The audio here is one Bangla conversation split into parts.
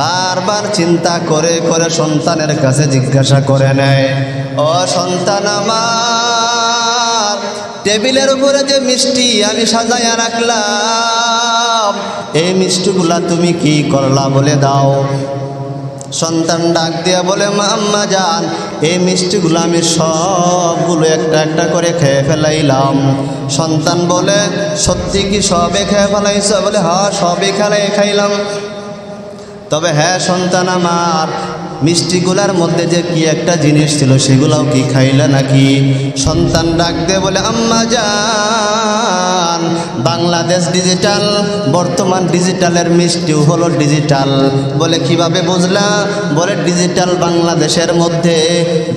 বারবার চিন্তা করে করে সন্তানের কাছে জিজ্ঞাসা করে নেয়, ও সন্তান আমার, টেবিলের উপরে যে মিষ্টি আমি সাজাইয়া রাখলাম, এই মিষ্টিগুলা তুমি কি করলা বলে দাও? সন্তান ডাক দিয়া বলে মাম্মা যান, এই মিষ্টিগুলো আমি সবগুলো একটা একটা করে খেয়ে ফেলাইলাম। সন্তান বলে, সত্যি কি সবে খেয়ে ফেলাইছ? বলে হ্যাঁ সবে খেলাই খাইলাম। তবে হ্যাঁ সন্তান আমার, মিষ্টিগুলার মধ্যে যে কি একটা জিনিস ছিল সেগুলাও কি খাইলে নাকি? সন্তান ডাক দিয়ে বলে, আম্মা যান বাংলাদেশ ডিজিটাল বর্তমান ডিজিটালের মিষ্টিও হলো ডিজিটাল বলে, কীভাবে বুঝলা? বলে ডিজিটাল বাংলাদেশের মধ্যে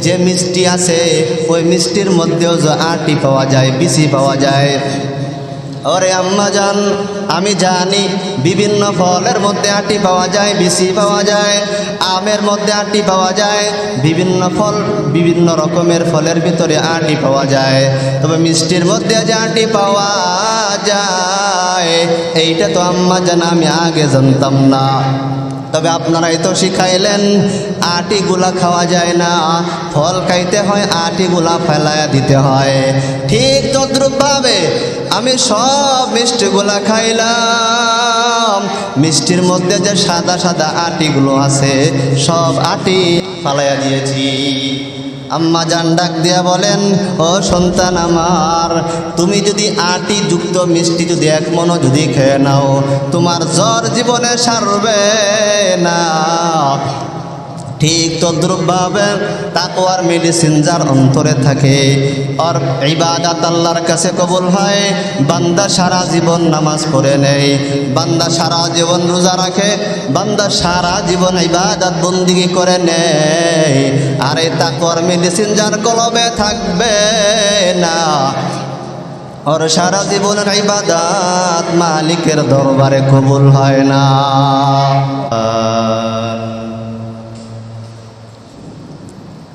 যে মিষ্টি আছে, ওই মিষ্টির মধ্যেও যে আটি পাওয়া যায়, বিচি পাওয়া যায়। ওরে আম্মা জান, আমি জানি বিভিন্ন ফলের মধ্যে আটি পাওয়া যায় বিসি পাওয়া যায়, আমের মধ্যে আটি পাওয়া যায়, বিভিন্ন ফল বিভিন্ন রকমের ফলের ভিতরে আটি পাওয়া যায়। তবে মিষ্টির মধ্যে যে আটি পাওয়া যায়, এইটা তো আম্মা জান, আমি আগে জানতাম না। তবে আপনারাই তো শিখাইলেন, আটিগুলা খাওয়া যায় না। ফল খাইতে হয়, আটিগুলা ফেলায়া দিতে হয়। ঠিক তদ্রুপভাবে আমি সব মিষ্টিগুলা খাইলাম। মিষ্টির মধ্যে যে সাদা সাদা আটিগুলো আছে, সব আটি ফেলাইয়া দিয়েছি। আম্মা জান ডাক দিয়া বলেন, ও সন্তান আমার, তুমি যদি আটি যুক্ত মিষ্টি যদি এক মনো যদি খেয়ে নাও, তোমার জ্বর জীবনে সারবে না। ঠিক তদ্রুপভাবে তাকওয়ার মেডিসিন যার অন্তরে থাকে। আর ইবাদাত আল্লাহর কাছে কবুল হয়, বান্দা সারা জীবন নামাজ পড়ে নেয়, বান্দা সারা জীবন রোজা রাখে, বান্দা সারা জীবন ইবাদাত বন্দিগি করে নেয়। আর এই তাকওয়ার মেডিসিন যার কলবে থাকবে না। ওর সারা জীবনের ইবাদাত মালিকের দরবারে কবুল হয় না।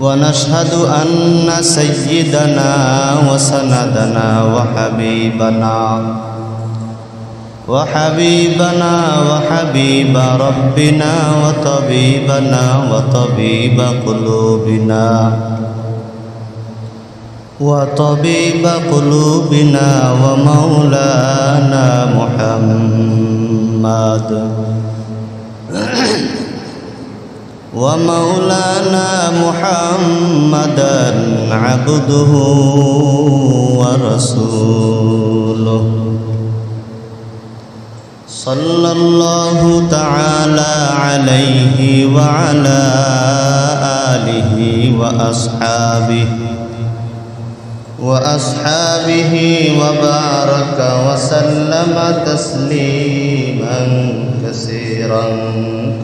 ونشهد أن سيدنا وسندنا وحبيبنا وحبيبنا وحبيب ربنا وطبيبنا وطبيب قلوبنا وطبيب قلوبنا ومولانا محمد. ومولانا محمدا عبده ورسوله. صلى الله تعالى عليه وعلى آله وأصحابه وأصحابه وبارك وسلم تسليما كثيرا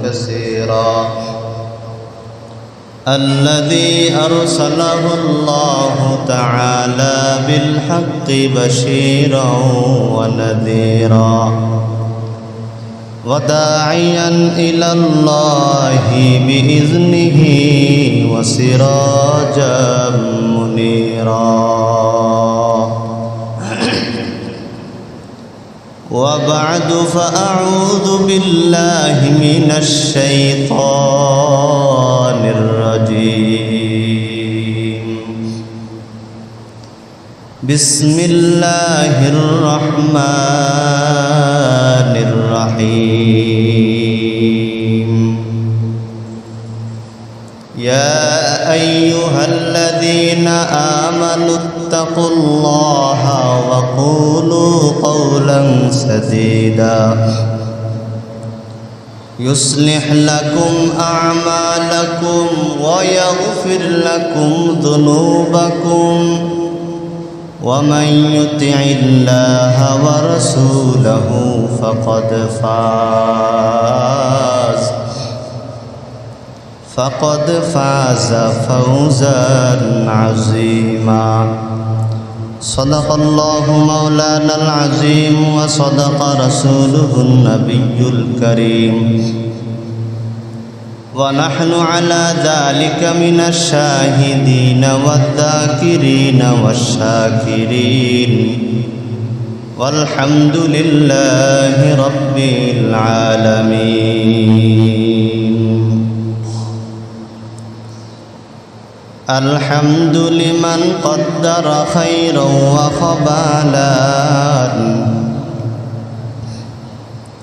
كثيرا. الذي أرسله الله تعالى بالحق بشيرا ونذيرا. وداعيا إلى الله بإذنه وسراجا منيرا. وبعد فأعوذ بالله من الشيطان بسم الله الرحمن الرحيم. يا أيها الذين آمنوا اتقوا الله وقولوا قولا سديدا. يصلح لكم أعمالكم ويغفر لكم ذنوبكم. ومن يطع الله ورسوله فقد فاز فقد فاز فوزا عظيما. صدق الله مولانا العظيم وصدق رسوله النبي الكريم. ونحن على ذلك من الشاهدين والذاكرين والشاكرين والحمد لله رب العالمين الحمد لمن قدر خيرا وخبالا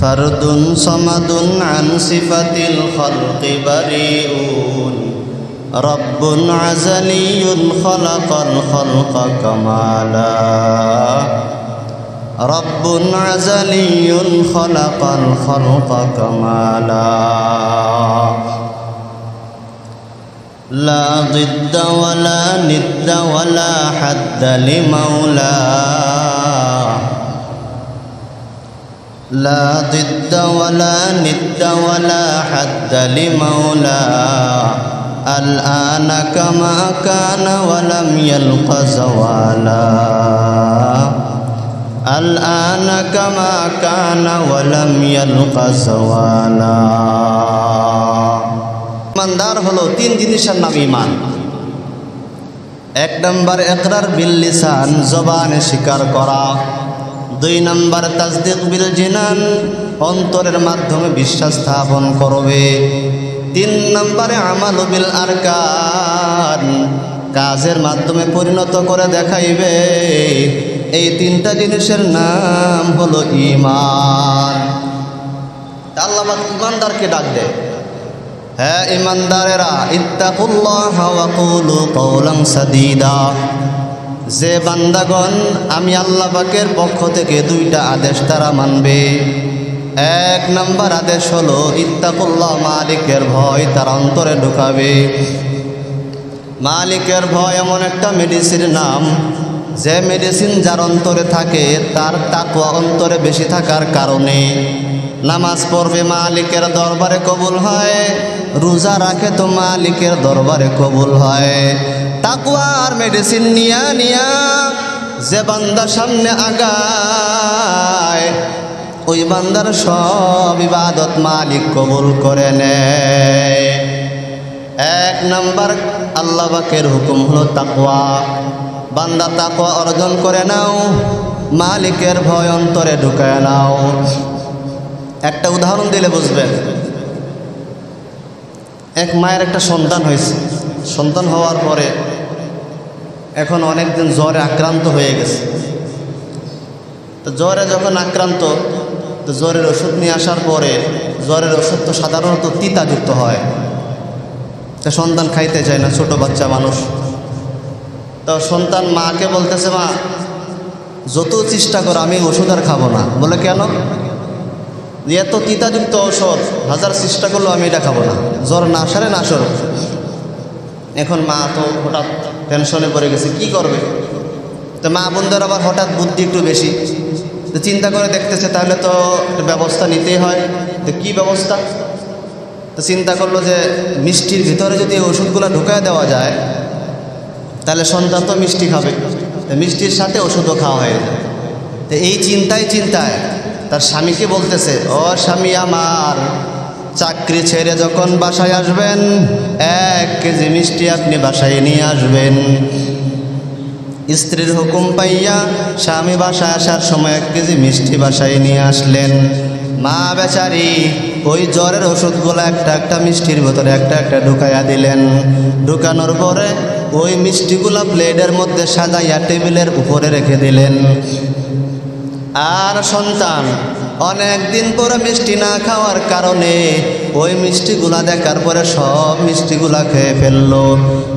فرد صمد عن صفة الخلق بريئون رب عزلي خلق الخلق كمالا. رب عزلي خلق الخلق كمالا. لا ضد ولا ند ولا حد لمولاه لا ضد ولا ند ولا حد لمولاه الآن كما كان ولم يلق زوالا الآن كما كان ولم يلق زوالا ইমানদার হলো তিন জিনিসের নাম ইমান এক নম্বর একরার বিল লিসান জবানে স্বীকার করা দুই নম্বর তাজদিক বিল জিনান, অন্তরের মাধ্যমে বিশ্বাস স্থাপন করবে। তিন নম্বরে আমাল বিল আরকান, কাজের মাধ্যমে পরিণত করে দেখাইবে। এই তিনটা জিনিসের নাম হলো ইমান আল্লাহ ইমানদারকে ডাক দেয় হ্যাঁ ইমানদারেরা ইত্তাকুল্লাহ সাদীদা। যে বান্দাগণ, আমি আল্লাহ পাকের পক্ষ থেকে দুইটা আদেশ তারা মানবে। এক নম্বর আদেশ হলো, ইত্তাকুল্লাহ মালিকের ভয় তার অন্তরে ঢুকাবে। মালিকের ভয় এমন একটা মেডিসিন নাম, যে মেডিসিন যার অন্তরে থাকে, তার তাকুয়া অন্তরে বেশি থাকার কারণে। নামাজ পড়বে মালিকের দরবারে কবুল হয়, রোজা রাখে তো মালিকের দরবারে কবুল হয়। তাকুয়ার মেডিসিন নিয়া নিয়া যে বান্দার সামনে আগায়, ওই বান্দার সব ইবাদত মালিক কবুল করে নেয়। এক নাম্বার আল্লাহ বাকের হুকুম হলো তাকওয়া বান্দা তাকওয়া অর্জন করে নাও, মালিকের ভয় অন্তরে ঢুকায় নাও। একটা উদাহরণ দিলে বুঝবেন। এক মায়ের একটা সন্তান হয়েছে। সন্তান হওয়ার পরে এখন অনেকদিন জ্বরে আক্রান্ত হয়ে গেছে। তো জ্বরে যখন আক্রান্ত, তো জ্বরের ওষুধ নিয়ে আসার পরে জ্বরের ওষুধ তো সাধারণত তিতাযুক্ত হয়। তা সন্তান খাইতে চায় না, ছোট বাচ্চা মানুষ। তো সন্তান মাকে বলতেছে, মা, যত চেষ্টা করো, আমি ওষুধ আর খাব না। বলে, কেন? এত তিতাযুক্ত ঔষধ, হাজার চেষ্টা করলেও আমি এটা খাব না। জ্বর না সারে না সর এখন মা তো হঠাৎ টেনশনে পড়ে গেছে, কি করবে? তো মা বোনদের আবার হঠাৎ বুদ্ধি একটু বেশি। তো চিন্তা করে দেখতেছে, তাহলে তো ব্যবস্থা নিতেই হয়। তো কী ব্যবস্থা? তো চিন্তা করল যে মিষ্টির ভিতরে যদি ওষুধগুলো ঢুকায় দেওয়া যায়, তাহলে সন্তান তো মিষ্টি খাবে। তো মিষ্টির সাথে ওষুধও খাওয়া হয়ে যায়। তো এই চিন্তায় চিন্তায় তার স্বামীকে বলতেছে, ও স্বামী আমার চাকরি ছেড়ে যখন বাসায় আসবেন, এক কেজি মিষ্টি আপনি বাসায় নিয়ে আসবেন। স্ত্রীর হুকুম পাইয়া স্বামী বাসায় আসার সময় এক কেজি মিষ্টি বাসায় নিয়ে আসলেন। মা বেচারি, ওই জ্বরের ওষুধগুলো একটা একটা মিষ্টির ভেতরে একটা একটা ঢুকাইয়া দিলেন। ঢুকানোর পরে ওই মিষ্টিগুলো প্লেটের মধ্যে সাজাইয়া টেবিলের উপরে রেখে দিলেন। আর সন্তান অনেক দিন পরে মিষ্টি না খাওয়ার কারণে ওই মিষ্টিগুলা দেখার পরে সব মিষ্টিগুলা খেয়ে ফেলল।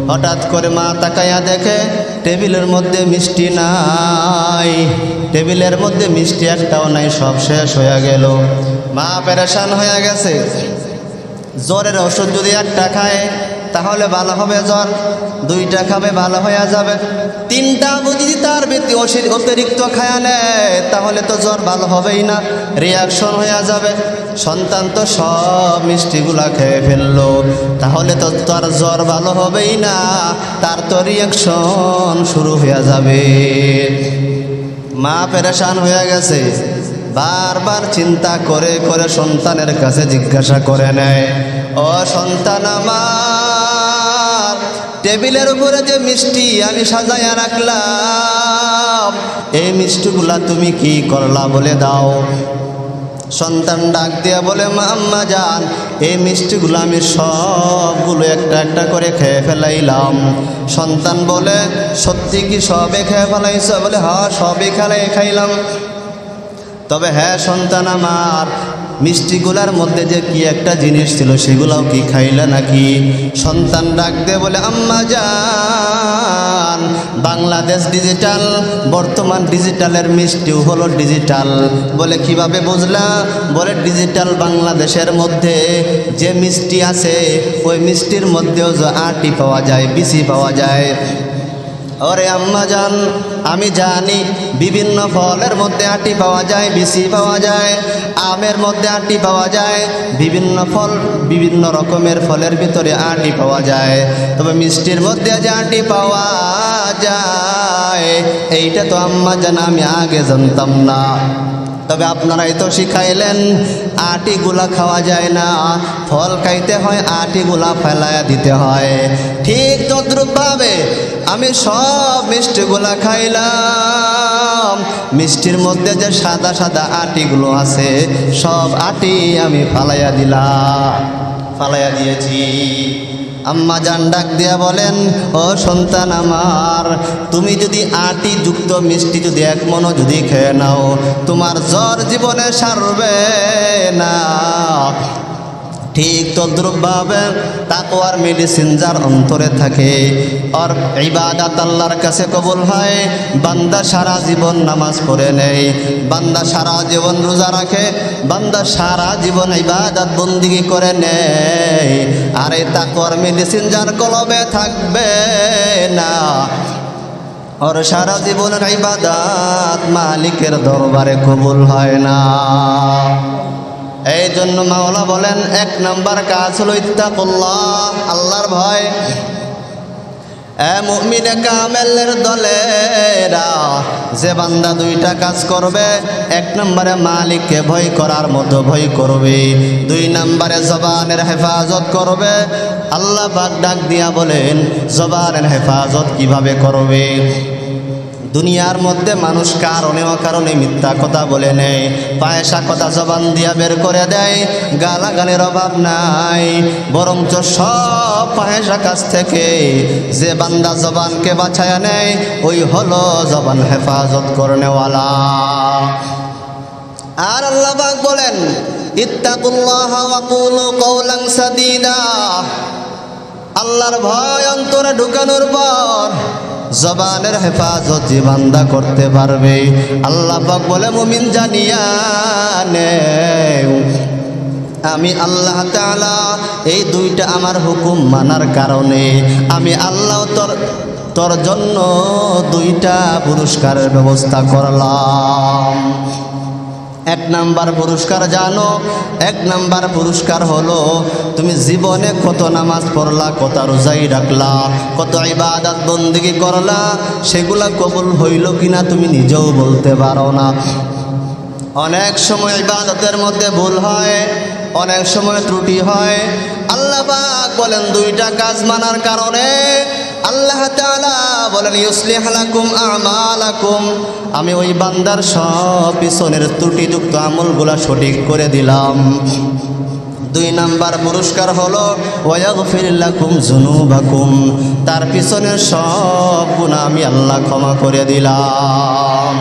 হঠাৎ করে মা তাকাইয়া দেখে টেবিলের মধ্যে মিষ্টি নাই। টেবিলের মধ্যে মিষ্টি একটাও নাই, সব শেষ হয়ে গেল। মা পেরেশান হয়ে গেছে। জ্বরের ওষুধ যদি একটা খায় তাহলে ভালো হবে জ্বর। দুইটা খাবে, ভালো হয়ে যাবে। তিনটা যদি তার ব্যক্তি অতিরিক্ত খায়া নেয়, তাহলে তো জ্বর ভালো হবেই না। রিয়াকশন হয়ে যাবে। সন্তান তো সব মিষ্টিগুলা খেয়ে ফেলল। তাহলে তো তার জ্বর ভালো হবেই না। তার তো রিয়াকশন শুরু হয়ে যাবে। মা পেরেশান হয়ে গেছে। বারবার চিন্তা করে করে সন্তানের কাছে জিজ্ঞাসা করে নেয়, ও সন্তান আমার, টেবিলের উপরে যে মিষ্টি আমি সাজাইয়া রাখলাম, এই মিষ্টিগুলা তুমি কি করলা বলে দাও? সন্তান ডাক দিয়া বলে মাম্মা যান, এই মিষ্টিগুলো আমি সবগুলো একটা একটা করে খেয়ে ফেলাইলাম। সন্তান বলে, সত্যি কি সবে খেয়ে ফেলাইছ? বলে হ্যাঁ সবই খেলাই, খাইলাম। তবে হ্যাঁ সন্তান আমার, মিষ্টিগুলার মধ্যে যে কি একটা জিনিস ছিল সেগুলাও কি খাইলে নাকি? সন্তান ডাক দিয়ে বলে, আম্মা যান বাংলাদেশ ডিজিটাল বর্তমান ডিজিটালের মিষ্টিও হলো ডিজিটাল বলে, কীভাবে বুঝলা? বলে ডিজিটাল বাংলাদেশের মধ্যে যে মিষ্টি আছে, ওই মিষ্টির মধ্যেও যে আটি পাওয়া যায় বিসি পাওয়া যায়। ওরে আম্মা জান আমি জানি বিভিন্ন ফলের মধ্যে আটি পাওয়া যায় বিসি পাওয়া যায়, আমের মধ্যে আটি পাওয়া যায়, বিভিন্ন ফল বিভিন্ন রকমের ফলের ভিতরে আটি পাওয়া যায়। তবে মিষ্টির মধ্যে যে আটি পাওয়া যায়, এইটা তো আম্মা জান আমি আগে জানতাম না। তবে আপনারাই তো শিখাইলেন আটিগুলা খাওয়া যায় না। ফল খাইতে হয় আটিগুলা ফেলায়া দিতে হয়। ঠিক তদ্রুপভাবে আমি সব মিষ্টিগুলা খাইলাম। মিষ্টির মধ্যে যে সাদা সাদা আটিগুলো আছে, সব আটি আমি ফালাইয়া দিলাম, ফালাইয়া দিয়েছি। আম্মা জান ডাক দিয়া বলেন, ও সন্তান আমার, তুমি যদি আটি যুক্ত মিষ্টি যদি এক মনো যদি খেয়ে নাও, তোমার জ্বর জীবনে সারবে না। ঠিক তদ্রুপভাবে তাকওয়ার মেডিসিন যার অন্তরে থাকে। আর ইবাদাত আল্লাহর কাছে কবুল হয়, বান্দা সারা জীবন নামাজ পড়ে নেয়, বান্দা সারা জীবন রোজা রাখে, বান্দা সারা জীবন ইবাদাত বন্দিগি করে নেয়। আর এই তাকওয়ার মেডিসিন যার কলবে থাকবে না। ওর সারা জীবনের ইবাদাত মালিকের দরবারে কবুল হয় না। এই জন্য মাওলা বলেন, এক নাম্বার কাজ হলো ইত্তাকুল্লাহ, আল্লাহর ভয়। মুমিনে কামেলের দলেরা, যে বান্দা দুইটা কাজ করবে, এক নম্বরে মালিককে ভয় করার মতো ভয় করবে, দুই নম্বরে জবানের হেফাজত করবে। আল্লাহ পাক ডাক দিয়া বলেন, জবানের হেফাজত কীভাবে করবে? দুনিয়ার মধ্যে মানুষ কারণে অকারণে মিথ্যা কথা বলে নেয়। পায়সা কথা জবান দিয়া বের করে দেয়, গালাগালের অভাব নাই। বরঞ্চ সব পায়সা কাছ থেকে যে বান্দা জবানকে বাছায়া নেয়, ওই হলো জবান হেফাজত করনেওয়ালা। আর আল্লাহ বলেন আল্লাহর ভয় অন্তরে ঢুকানোর পর জবানের হেফাজত জীবান্দা বান্দা করতে পারবে। আল্লাহ পাক বলে, মুমিন জানিয়া নে আমি আল্লাহ তাআলা এই দুইটা আমার হুকুম মানার কারণে, আমি আল্লাহ তোর তোর জন্য দুইটা পুরস্কারের ব্যবস্থা করলাম। এক নাম্বার পুরস্কার জানো, এক নাম্বার পুরস্কার হলো, তুমি জীবনে কত নামাজ পড়লা, কত রোজাই রাখলা, কত ইবাদত বন্দিগি করলা, সেগুলা কবুল হইল কিনা তুমি নিজেও বলতে পারো না। অনেক সময় ইবাদতের মধ্যে ভুল হয়, অনেক সময় ত্রুটি হয়। আল্লাহ বলেন, দুইটা কাজ মানার কারণে আল্লাহ তাআলা বলেন, ইউসলিহ লাকুম আমালাকুম। আমি ওই বান্দার সব পিছনের ত্রুটিযুক্ত আমলগুলা সঠিক করে দিলাম। দুই নাম্বার পুরস্কার হলো ওয়াগফিরাকুম জুনুবাকুম তার পিছনের সব গুণা আমি আল্লাহ ক্ষমা করে দিলাম।